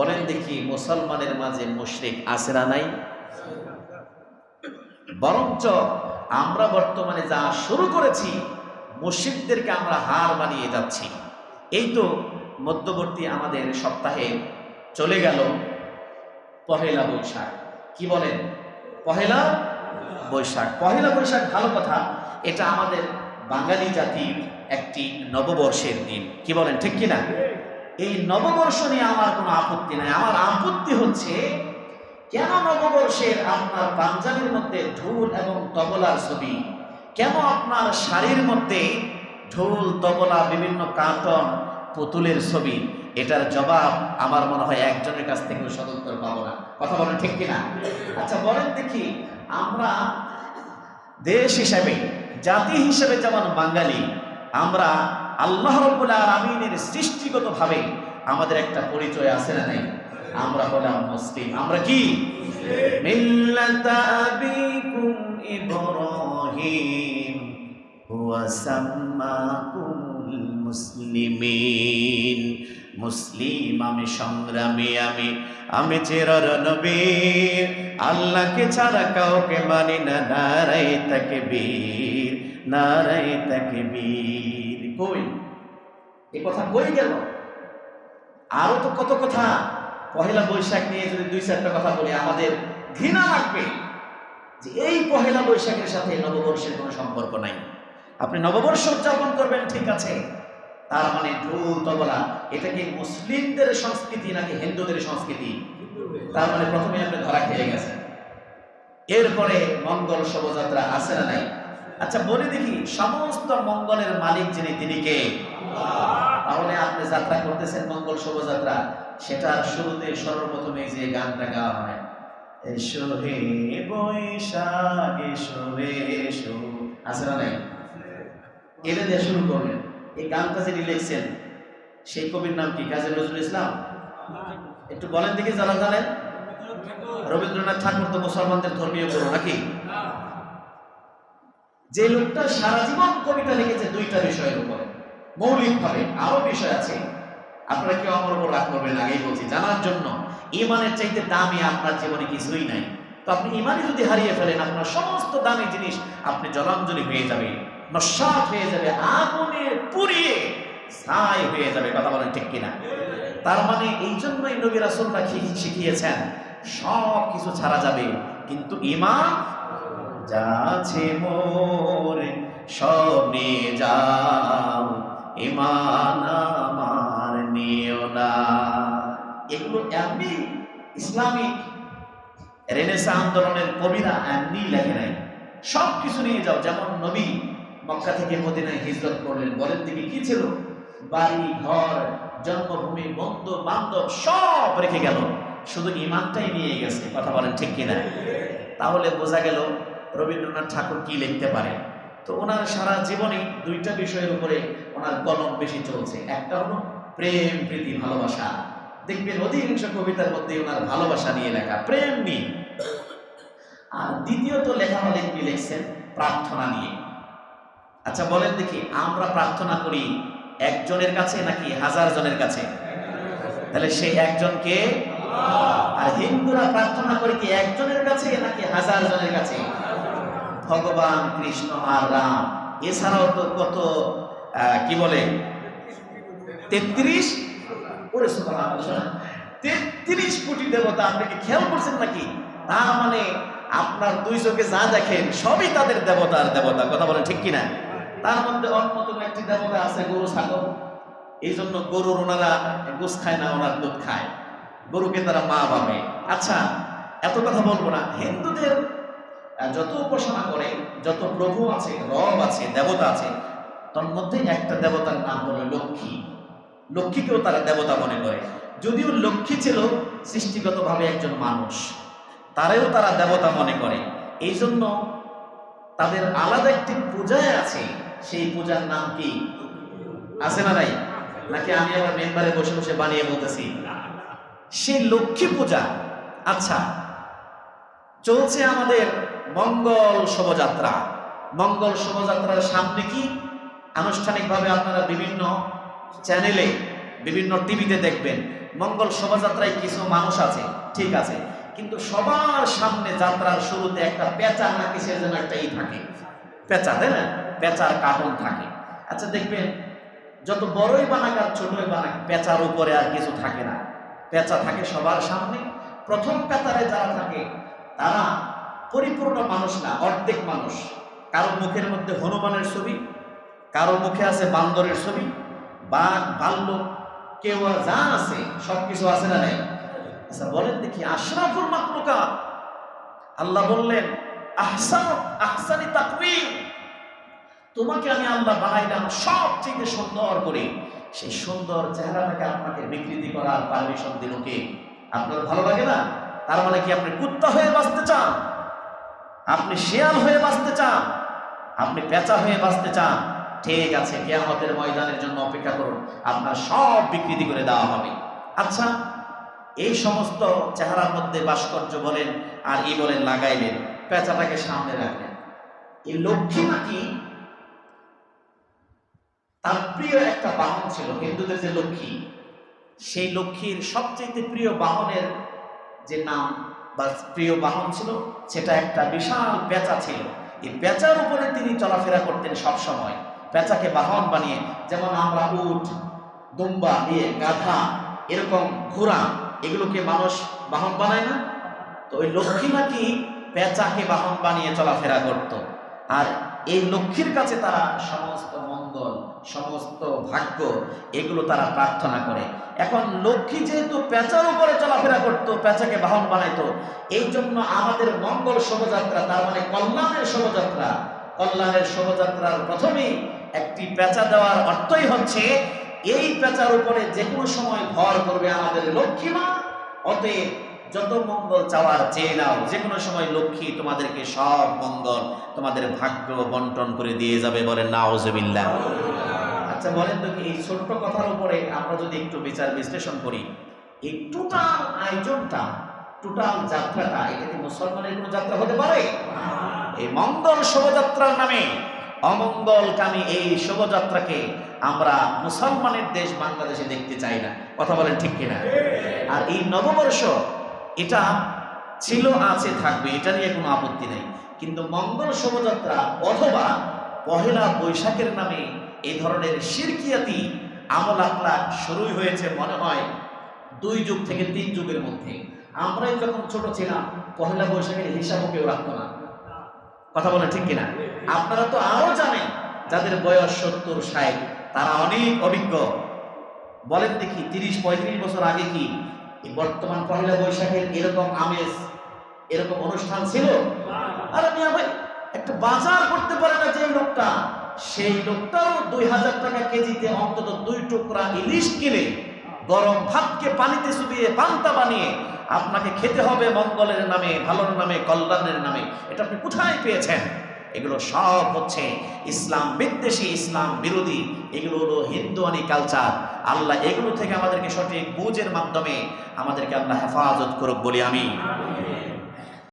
বলেন দেখি মুসলমানের মাঝে মুশরিক আছে না নাই? বরঞ্চ আমরা বর্তমানে যা শুরু করেছি, মুশরিকদেরকে আমরা হার বানিয়ে যাচ্ছি। এই তো মধ্যবর্তী আমাদের সপ্তাহে চলে গেল পহেলা বৈশাখ। কি বলেন? পহেলা বৈশাখ। পহেলা বৈশাখ ভালো কথা, এটা আমাদের বাঙালি জাতির একটি নববর্ষের দিন। কি বলেন, ঠিক কি না এই নববর্ষ নিয়ে আমার কোনো আপত্তি নাই। আমার আপত্তি হচ্ছে, কেন নববর্ষের আপনার পাঞ্জাবির মধ্যে ঢোল এবং তবলার ছবি? কেন আপনার শাড়ির মধ্যে ঢোল, তবলা, বিভিন্ন কার্টন, পুতুলের ছবি? এটার জবাব আমার মনে হয় একজনের কাছ থেকে সদুত্তর পাবো না। কথা বলেন ঠিক কিনা? আচ্ছা বলেন দেখি, আমরা দেশ হিসাবে, জাতি হিসেবে যেমন বাঙালি, আমরা আল্লাহ রব্বুল আলমিনের সৃষ্টিগতভাবে আমাদের একটা পরিচয় আছে না নাই? আমরা হলাম মুসলিম। আমরা কি? মিল্লাতা আবিকুম ইব্রাহিম, হুয়া সাম্মাকুমুল মুসলিমিন। মুসলিম, আমি সংগ্রামী, আমি আমি চেরর নবী। আল্লাহকে ছাড়া কাউকে মানি না নারাই তাকে বীর নারাই তাকে বীর কই এ কথা কই গেল। আরও তো কত কথা। পহেলা বৈশাখ নিয়ে যদি দুই চারটা কথা বলি, আমাদের ঘৃণা লাগবে যে এই পহেলা বৈশাখের সাথে নববর্ষের কোনো সম্পর্ক নাই। আপনি নববর্ষ উদযাপন করবেন, ঠিক আছে। তার মানে ঢোল তবলা, এটা কি মুসলিমদের সংস্কৃতি নাকি হিন্দুদের সংস্কৃতি? তার মানে প্রথমে আপনি ধরা খেয়ে গেছেন। এরপরে মঙ্গল শোভাযাত্রা আছে না নাই? আচ্ছা বলে দেখি, সমস্ত মঙ্গলের মালিক যিনি, তিনি কে? তাহলে আপনি যাত্রা করতেছেন, মঙ্গল শোভাযাত্রা। সেটা শুরুতে সর্বপ্রথমে যে গানটা গাওয়া হয়। এসো হে বৈশাখ, এসো এসো। আছে না নাই? এটা দিয়ে শুরু করবেন। এই গানটা যিনি লিখছেন, সেই কবির নাম কি? কাজী নজরুল ইসলাম? একটু বলেন দেখি যারা জানেন। রবীন্দ্রনাথ ঠাকুর তো মুসলমানদের ধর্মীয় গুরু, নাকি? যে লোকটা সারা জীবন কবিতা লিখেছে, দুইটা বিষয়ের উপরে। মৌলিকভাবে আরও বিষয় আছে। আপনারা কেউ আমার উপর রাগ করবেন আগেই বলছি, জানার জন্য। ইমানের চাইতে দামি আপনার জীবনে কিছুই নাই। তো আপনি ইমানই যদি হারিয়ে ফেলেন, আপনার সমস্ত দামি জিনিস আপনি জলাঞ্জলি হয়ে যাবে, নস্বাত হয়ে যাবে, আগুনে পুড়িয়ে ছাই হয়ে যাবে, কথা বলেন ঠিক কিনা? তার মানে এই জন্যই নবী রাসুলরা শিখিয়েছেন? সব কিছু ছাড়া যাবে। কিন্তু ইমান যা আছে মোরে সব নিয়ে যাও। ইমান আমার নিও না। এগুলো এমনি ইসলামিক রেনেসা আন্দোলনের কবিরা এমনি লেখে নাই। সব কিছু নিয়ে যাও, যেমন নবী মক্কা থেকে মদিনায় হিজরত করলেন। বলেন দিকে কি ছিল? বাড়ি, ঘর, জন্মভূমি, বন্ধু, বান্ধব, সব রেখে গেল। শুধু ইমানটাই নিয়ে গেছে, কথা বলেন ঠিক কিনা? তাহলে বোঝা গেল রবীন্দ্রনাথ ঠাকুর কি লিখতে পারে? তো ওনার সারা জীবনে দুইটা বিষয়ের উপরে ওনার কলম বেশি চলছে। একটা হলো প্রেম, প্রীতি, ভালোবাসা। দেখবেন অধিকাংশ কবিতার মধ্যে ওনার ভালোবাসা নিয়ে লেখা। প্রেম নিয়ে। আর দ্বিতীয়ত লেখা হলে কি লিখছেন প্রার্থনা নিয়ে। আচ্ছা বলেন দেখি, আমরা প্রার্থনা করি একজনের কাছে নাকি হাজার জনের কাছে? তাহলে সেই একজনকে আর হিন্দুরা প্রার্থনা করে কি একজনের কাছে নাকি হাজার জনের কাছে? ভগবান কৃষ্ণ আর রাম। এছাড়াও তো কত কি বলে? তেত্রিশ? তেত্রিশ কোটি দেবতা আপনি কি খেয়াল করছেন নাকি? তার মানে আপনার দুই চোখে যা দেখেন, সবই তাদের দেবতার দেবতা। কথা বলেন ঠিক কিনা? তার মধ্যে অন্যতম একটি দেবতা আছে গরু ছাগল। এই জন্য গরুর ওনারা গোস খায় না, ওনার দুধ খায়। গরুকে তারা মা ভাবে। আচ্ছা এত কথা বলব না। হিন্দুদের যত উপাসনা করে, যত প্রভু আছে, রব আছে, দেবতা আছে, তার মধ্যে একটা দেবতার নাম হলো লক্ষ্মী। লক্ষ্মীকেও তারা দেবতা মনে করে। যদিও লক্ষ্মী ছিল সৃষ্টিগতভাবে একজন মানুষ, তারেও তারা দেবতা মনে করে। এই জন্য তাদের আলাদা একটি পূজায় আছে, সেই পূজার নাম কি? আছে না নাই? নাকি আমি আমার মেম্বারে বসে বসে বানিয়ে বলতেছি? সেই লক্ষ্মী পূজা। আচ্ছা চলছে আমাদের মঙ্গল শোভাযাত্রা। মঙ্গল শোভাযাত্রার সামনে কি? আনুষ্ঠানিকভাবে আপনারা বিভিন্ন চ্যানেলে, বিভিন্ন টিভিতে দেখবেন, মঙ্গল শোভাযাত্রায় কিছু মানুষ আছে, ঠিক আছে। কিন্তু সবার সামনে যাত্রার শুরুতে একটা পেঁচা না কিসের যেন একটা ই থাকে। পেঁচা, তাই না? পেঁচার কার্টুন থাকে। আচ্ছা দেখবেন, যত বড়ই বানাক আর ছোটই বানাক, পেঁচার উপরে আর কিছু থাকে না। পেঁচা থাকে সবার সামনে। প্রথম কাতারে যারা থাকে, তারা পরিপূর্ণ মানুষ না, অর্ধেক মানুষ। কারও মুখের মধ্যে হনুমানের ছবি, কারও মুখে আছে বান্দরের ছবি বাঘ ভাল্লুক কেউ যা আছে সব কিছু আছে না নাই। আচ্ছা বলেন দেখি, আশরাফুল মাকলুকা আল্লাহ বললেন, আহসান, আহসানি তাকওয়িম তোমাকে আমি আল্লাহ বানাইলাম সবচেয়ে সুন্দর করে। সেই সুন্দর চেহারাটাকে আপনাকে বিকৃতি করার পারমিশন দিল কে? আপনার ভালো লাগে না? তার মানে কি আপনি কুত্তা হয়ে বাঁচতে চান? আপনি শেয়াল হয়ে বাঁচতে চান, আপনি পেঁচা হয়ে বাঁচতে চান, ঠিক আছে, কেয়ামতের ময়দানের জন্য অপেক্ষা করুন, আপনার সব বিকৃতি করে দেওয়া হবে। আচ্ছা এই সমস্ত চেহারার মধ্যে ভাস্কর্য বলেন আর ই বলেন লাগাইলেন, পেঁচাটাকে সামনে রাখলেন। এই লক্ষ্মী নাকি তার প্রিয় একটা বাহন ছিল, হিন্দুদের যে লক্ষ্মী, সেই লক্ষ্মীর সবচেয়ে প্রিয় বাহনের যে নাম বা প্রিয় বাহন ছিল, সেটা একটা বিশাল পেঁচা ছিল। এই পেঁচার উপরে তিনি চলাফেরা করতেন সবসময়। পেঁচাকে বাহন বানিয়ে, যেমন আমরা উট, দুম্বা দিয়ে গাধা, এরকম ঘোড়া, এগুলোকে মানুষ বাহন বানায় না? তো ওই লক্ষ্মী নাকি পেঁচাকে বাহন বানিয়ে চলাফেরা করত। আর এই লক্ষ্মীর কাছে তারা সমস্ত মঙ্গল সমস্ত ভাগ্য, এগুলো তারা প্রার্থনা করে। এখন লক্ষ্মী যেহেতু পেঁচার উপরে চলাফেরা করত, পেঁচাকে বাহন বানাইতো এই জন্য আমাদের মঙ্গল শোভাযাত্রা, তার মানে কল্যাণের শোভাযাত্রা, কল্যাণের শোভাযাত্রার প্রথমেই একটি পেঁচা দেওয়ার অর্থই হচ্ছে, এই পেঁচার উপরে যে কোনো সময় ভর করবে আমাদের লক্ষ্মী মা, অতএব যত মঙ্গল চাওয়ার চেয়ে নাও। যে কোনো সময় লক্ষ্মী তোমাদেরকে সব মঙ্গল, তোমাদের ভাগ্য বন্টন করে দিয়ে যাবে বলেন নাওজবিল্লাহ আচ্ছা বলেন তো এই ছোট্ট কথার উপরে আমরা যদি একটু বিচার বিশ্লেষণ করি, এই টোটাল আয়োজনটা, টোটাল যাত্রাটা, এটা কি মুসলমানের কোনো যাত্রা হতে পারে? এই মঙ্গল শোভাযাত্রার নামে, অমঙ্গলকামী এই শোভাযাত্রাকে আমরা মুসলমানের দেশ বাংলাদেশে দেখতে চাই না। কথা বলেন ঠিক কিনা? আর এই নববর্ষ এটা ছিল, আছে, থাকবে, এটা নিয়ে কোনো আপত্তি নেই। কিন্তু মঙ্গল শোভাযাত্রা অথবা পহেলা বৈশাখের নামে এই ধরনের শিরকিয়াতি আমল আকলাক শুরুই হয়েছে মনে হয় দুই যুগ থেকে তিন যুগের মধ্যে। আমরাই যখন ছোট ছিলাম, পহেলা বৈশাখের হিসাবও কেউ রাখতো না। কথা বলে ঠিক কিনা? আপনারা তো আরও জানেন, যাদের বয়স সত্তর, ষাট, তারা অনেক অভিজ্ঞ। বলেন দেখি, তিরিশ, পঁয়ত্রিশ বছর আগে কি বর্তমান পহেলা বৈশাখের এরকম আমেজ এরকম অনুষ্ঠান ছিল? আরে মিয়া ভাই একটা বাজার করতে পারে না যে লোকটা। সেই লোকটাও দুই হাজার টাকা কেজিতে অন্তত দুই টুকরা ইলিশ কিনে গরম ভাতকে পানিতে চুবিয়ে পান্তা বানিয়ে আপনাকে খেতে হবে মঙ্গলের নামে ভালোর নামে কল্যাণের নামে। এটা আপনি কোথায় পেয়েছেন? এগুলো সব হচ্ছে ইসলাম বিদ্বেষী, ইসলাম বিরোধী। এগুলো হলো হিন্দুয়ানি কালচার আল্লাহ এগুলো থেকে আমাদেরকে সঠিক বুঝের মাধ্যমে আমাদেরকে আল্লাহ হেফাজত করুক বলি আমি।